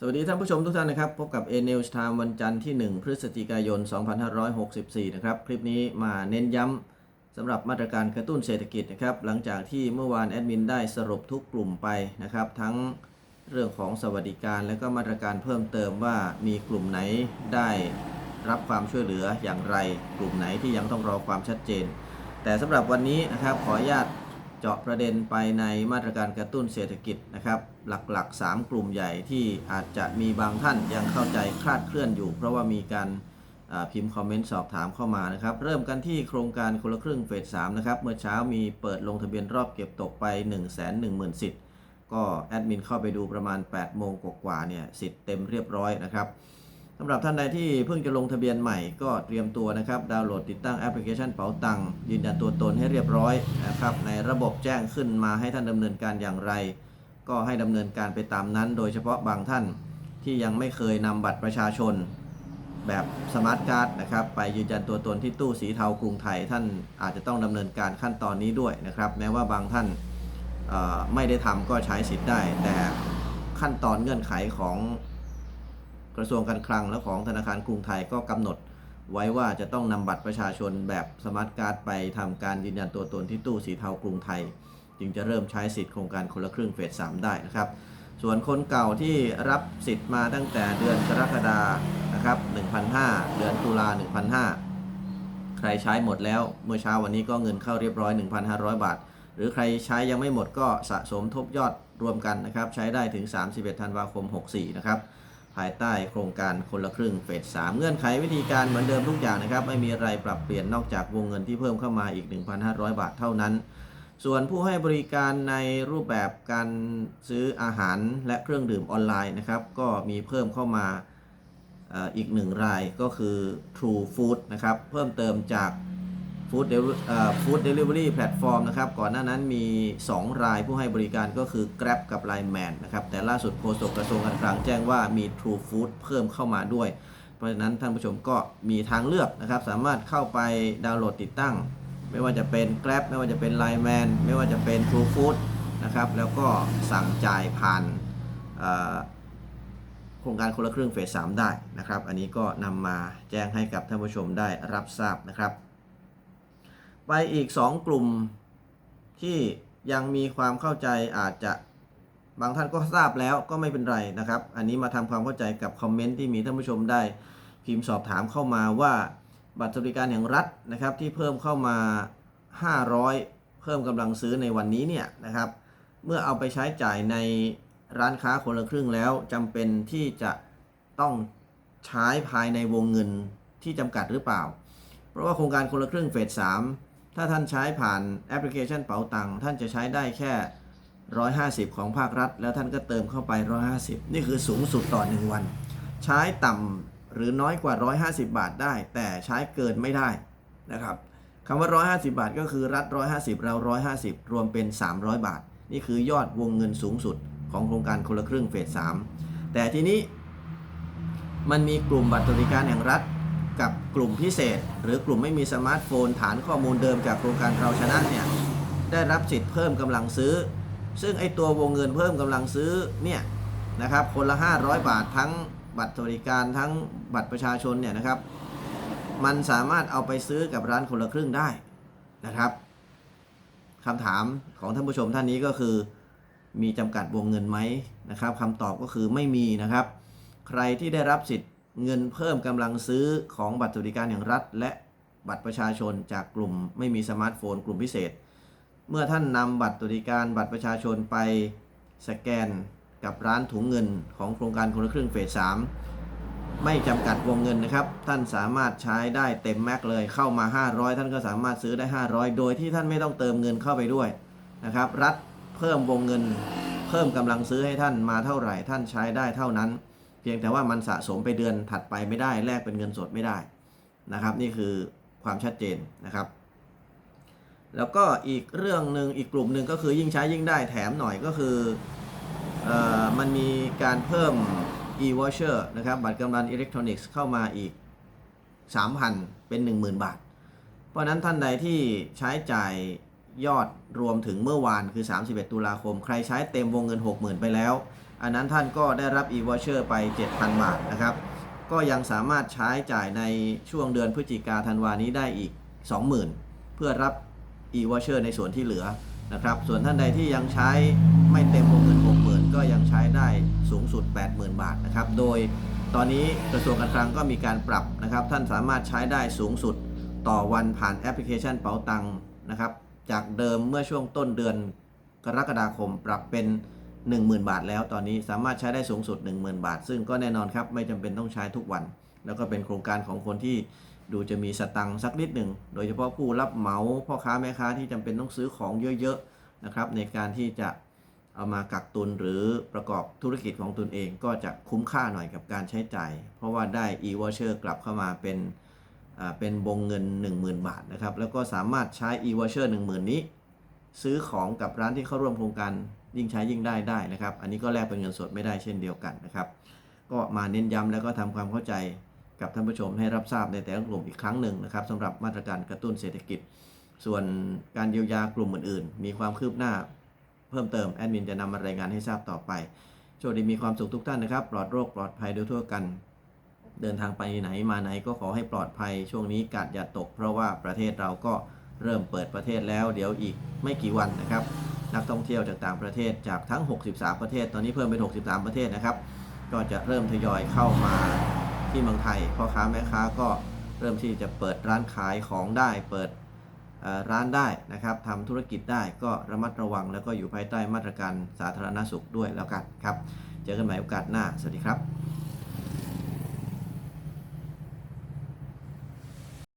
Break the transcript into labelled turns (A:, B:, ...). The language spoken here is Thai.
A: สวัสดีท่านผู้ชมทุกท่านนะครับ พบกับ a n e w s Time วันจันทร์ที่ 1 พฤศจิกายน 2564 นะครับ คลิปนี้มาเน้นย้ำสำหรับมาตรการกระตุ้นเศรษฐกิจนะครับ หลังจากที่เมื่อวานแอดมินได้สรุปทุกกลุ่มไปนะครับ ทั้งเรื่องของสวัสดิการและก็มาตรการเพิ่มเติมว่ามีกลุ่มไหนได้รับความช่วยเหลืออย่างไร กลุ่มไหนที่ยังต้องรอความชัดเจน แต่สำหรับวันนี้นะครับขออนุญาต จาะประเด็นไปในมาตรการกระตุ้นเศรษฐกิจนะครับ หลักๆ 3 กลุ่มใหญ่ที่อาจจะมีบางท่านยังเข้าใจคลาดเคลื่อนอยู่ เพราะว่ามีการพิมพ์คอมเมนต์สอบถามเข้ามานะครับ เริ่มกันที่โครงการคนละครึ่งเฟส3นะครับ เมื่อเช้ามีเปิดลงทะเบียนรอบเก็บตกไป 1 1 0 0 0 0 สิทธิ์ก็แอดมินเข้าไปดูประมาณ 8 โมงกว่าๆเนี่ยสิทธิ์เต็มเรียบร้อยนะครับ สำหรับท่านใดที่เพิ่งจะลงทะเบียนใหม่ก็เตรียมตัวนะครับ ดาวน์โหลดติดตั้งแอปพลิเคชันเป๋าตังค์ยืนยันตัวตนให้เรียบร้อยนะครับ ในระบบแจ้งขึ้นมาให้ท่านดำเนินการอย่างไร ก็ให้ดำเนินการไปตามนั้น โดยเฉพาะบางท่านที่ยังไม่เคยนำบัตรประชาชน แบบสมาร์ทการ์ดนะครับ ไปยืนยันตัวตนที่ตู้สีเทากรุงไทย ท่านอาจจะต้องดำเนินการขั้นตอนนี้ด้วยนะครับ แม้ว่าบางท่านไม่ได้ทำก็ใช้สิทธิ์ได้ แต่ขั้นตอนเงื่อนไขของ กระทรวงการคลังและของธนาคารกรุงไทยก็กำหนด ไว้ว่าจะต้องนำบัตรประชาชนแบบสมาร์ทการ์ดไปทำการยืนยันตัวตนที่ตู้สีเทากรุงไทย จึงจะเริ่มใช้สิทธิ์โครงการคนละครึ่งเฟส 3 ได้นะครับส่วนคนเก่าที่รับสิทธิ์มาตั้งแต่เดือนกรกฎานะครับ1,500เดือนตุลา1,500ใครใช้หมดแล้ว เมื่อเช้าวันนี้ก็เงินเข้าเรียบร้อย 1,500 บาท หรือใครใช้ยังไม่หมดก็สะสมทบยอดรวมกันนะครับ ใช้ได้ถึง 31 ธันวาคม 64 นะครับ ภายใต้โครงการคนละครึ่งเฟส 3 เงื่อนไขวิธีการเหมือนเดิมทุกอย่างนะครับ ไม่มีอะไรปรับเปลี่ยนนอกจากวงเงินที่เพิ่มเข้ามาอีก 1,500 บาทเท่านั้น ส่วนผู้ให้บริการในรูปแบบการซื้ออาหารและเครื่องดื่มออนไลน์นะครับ ก็มีเพิ่มเข้ามาอีกหนึ่งรายก็คือ True Food นะครับ เพิ่มเติมจาก Food Deli- เอ่อ Food Delivery Platform นะครับก่อนหน้านั้นมี 2 รายผู้ให้บริการก็คือ Grab กับ Line Man นะครับแต่ล่าสุดโฆษกกระทรวงการคลังแจ้งว่ามี True Food เพิ่มเข้ามาด้วย เพราะฉะนั้นท่านผู้ชมก็มีทางเลือกนะครับสามารถเข้าไปดาวน์โหลดติดตั้ง ไม่ว่าจะเป็น Grab ไม่ว่าจะเป็น Line Man ไม่ว่าจะเป็น True Food นะครับแล้วก็สั่งจ่ายผ่านโครงการคนละครึ่งเฟส3ได้นะครับอันนี้ก็นำมาแจ้งให้กับท่านผู้ชมได้รับทราบนะครับ ไปอีก 2 กลุ่มที่ยังมีความเข้าใจอาจจะบางท่านก็ทราบแล้วก็ไม่เป็นไรนะครับ อันนี้มาทำความเข้าใจกับคอมเมนต์ที่มีท่านผู้ชมได้พิมพ์สอบถามเข้ามาว่าบัตรสวัสดิการแห่งรัฐนะครับที่เพิ่มเข้ามา 500 เพิ่มกำลังซื้อในวันนี้เนี่ยนะครับเมื่อเอาไปใช้จ่ายในร้านค้าคนละครึ่งแล้วจำเป็นที่จะต้องใช้ภายในวงเงินที่จำกัดหรือเปล่า เพราะว่าโครงการคนละครึ่งเฟส3 ถ้าท่านใช้ผ่านแอปพลิเคชันเป๋าตังค์ท่านจะใช้ได้แค่ 150 ของภาครัฐ แล้วท่านก็เติมเข้าไป 150 นี่คือสูงสุดต่อ 1 วัน ใช้ต่ำหรือน้อยกว่า 150 บาทได้ แต่ใช้เกินไม่ได้นะครับคำว่า 150 บาทก็คือรัฐ 150 เรา 150 รวมเป็น 300 บาท นี่คือยอดวงเงินสูงสุดของโครงการคนละครึ่งเฟส3แต่ทีนี้มันมีกลุ่มบัตรสวัสดิการแห่งรัฐ กับกลุ่มพิเศษ หรือกลุ่มไม่มีสมาร์ทโฟน ฐานข้อมูลเดิมจากโครงการเราชนะเนี่ยได้รับสิทธิ์เพิ่มกำลังซื้อ ซึ่งไอตัววงเงินเพิ่มกำลังซื้อเนี่ยนะครับคนละ 500 บาททั้งบัตรสวัสดิการทั้งบัตรประชาชนเนี่ยนะครับ มันสามารถเอาไปซื้อกับร้านคนละครึ่งได้นะครับคำถามของท่านผู้ชมท่านนี้ก็คือ มีจำกัดวงเงินไหมนะครับคำตอบก็คือไม่มีนะครับ ใครที่ได้รับสิทธิ์ เงินเพิ่มกำลังซื้อของบัตรสวัสดิการแห่งรัฐ และบัตรประชาชนจากกลุ่มไม่มีสมาร์ทโฟน กลุ่มพิเศษ เมื่อท่านนำบัตรสวัสดิการบัตรประชาชนไปสแกนกับร้านถุงเงินของโครงการคนละครึ่งเฟส3ไม่จำกัดวงเงินนะครับ ท่านสามารถใช้ได้เต็มแม็กเลยเข้ามา 500 ท่านก็สามารถซื้อได้ 500 โดยที่ท่านไม่ต้องเติมเงินเข้าไปด้วยนะครับ รัฐเพิ่มวงเงิน เพิ่มกำลังซื้อให้ท่านมาเท่าไหร่ ท่านใช้ได้เท่านั้น พียงแต่ว่ามันสะสมไปเดือนถัดไปไม่ได้แลกเป็นเงินสดไม่ได้นะครับ นี่คือความชัดเจนนะครับ แล้วก็อีกเรื่องหนึ่งอีกกลุ่มหนึ่งก็คือยิ่งใช้ยิ่งได้แถมหน่อยก็คือออมันมีการเพิ่ม e-voucher นะครับบัตรกำนันอิเล็กทรอนิกส์เข้ามาอีก 3,000 เป็น 10,000 บาท เพราะฉะนั้นท่านใดที่ใช้จ่ายยอดรวมถึงเมื่อวานคือ 31 ตุลาคม ใครใช้เต็มวงเงิน 60,000 ไปแล้ว อันนั้นท่านก็ได้รับ e-voucher ไป 7,000 บาทนะครับ ก็ยังสามารถใช้จ่ายในช่วงเดือนพฤศจิกาธันวานี้ได้อีก 20,000 เพื่อรับ e-voucher ในส่วนที่เหลือนะครับ ส่วนท่านใดที่ยังใช้ไม่เต็มวงเงิน 60,000 ก็ยังใช้ได้สูงสุด 80,000 บาทนะครับ โดยตอนนี้กระทรวงการคลังก็มีการปรับนะครับ ท่านสามารถใช้ได้สูงสุดต่อวันผ่านแอปพลิเคชันเป๋าตังนะครับ จากเดิมเมื่อช่วงต้นเดือนกรกฎาคมปรับเป็น 10,000 บาทแล้วตอนนี้สามารถใช้ได้สูงสุด 10,000 บาท ซึ่งก็แน่นอนครับไม่จำเป็นต้องใช้ทุกวัน แล้วก็เป็นโครงการของคนที่ดูจะมีสตังค์สักนิดหนึ่ง โดยเฉพาะผู้รับเหมาพ่อค้าแม่ค้าที่จำเป็นต้องซื้อของเยอะๆนะครับในการที่จะเอามากักตุนหรือประกอบธุรกิจของตนเองก็จะคุ้มค่าหน่อยกับการใช้จ่าย เพราะว่าได้ e-voucher กลับเข้ามาเป็นเป็นวงเงิน 10,000 บาทนะครับ แล้วก็สามารถใช้ e-voucher 10,000 นี้ ซื้อของกับร้านที่เข้าร่วมโครงการ ยิ่งใช้ยิ่งได้ได้นะครับ อันนี้ก็แลกเป็นเงินสดไม่ได้เช่นเดียวกันนะครับ ก็มาเน้นย้ำแล้วก็ทำความเข้าใจกับท่านผู้ชมให้รับทราบในแต่ละกลุ่มอีกครั้งหนึ่งนะครับสำหรับมาตรการกระตุ้นเศรษฐกิจ ส่วนการเยียวยากลุ่มอื่นๆ มีความคืบหน้าเพิ่มเติมแอดมินจะนำมารายงานให้ทราบต่อไปโชคดีมีความสุขทุกท่านนะครับ ปลอดโรคปลอดภัยโดยทั่วกัน เดินทางไปไหนมาไหนก็ขอให้ปลอดภัย ช่วงนี้กาดอย่าตก เพราะว่าประเทศเราก็เริ่มเปิดประเทศแล้ว เดี๋ยวอีกไม่กี่วันนะครับ นักท่องเที่ยวจากต่างประเทศจากทั้ง 63 ประเทศ ตอนนี้เพิ่มเป็น 63 ประเทศนะครับ ก็จะเริ่มทยอยเข้ามาที่เมืองไทยพ่อค้าแม่ค้าก็เริ่มที่จะเปิดร้านขายของได้ เปิดร้านได้นะครับทำธุรกิจได้ก็ระมัดระวัง แล้วก็อยู่ภายใต้มาตรการสาธารณสุขด้วยแล้วกันครับ เจอกันใหม่โอกาสหน้า สวัสดีครับ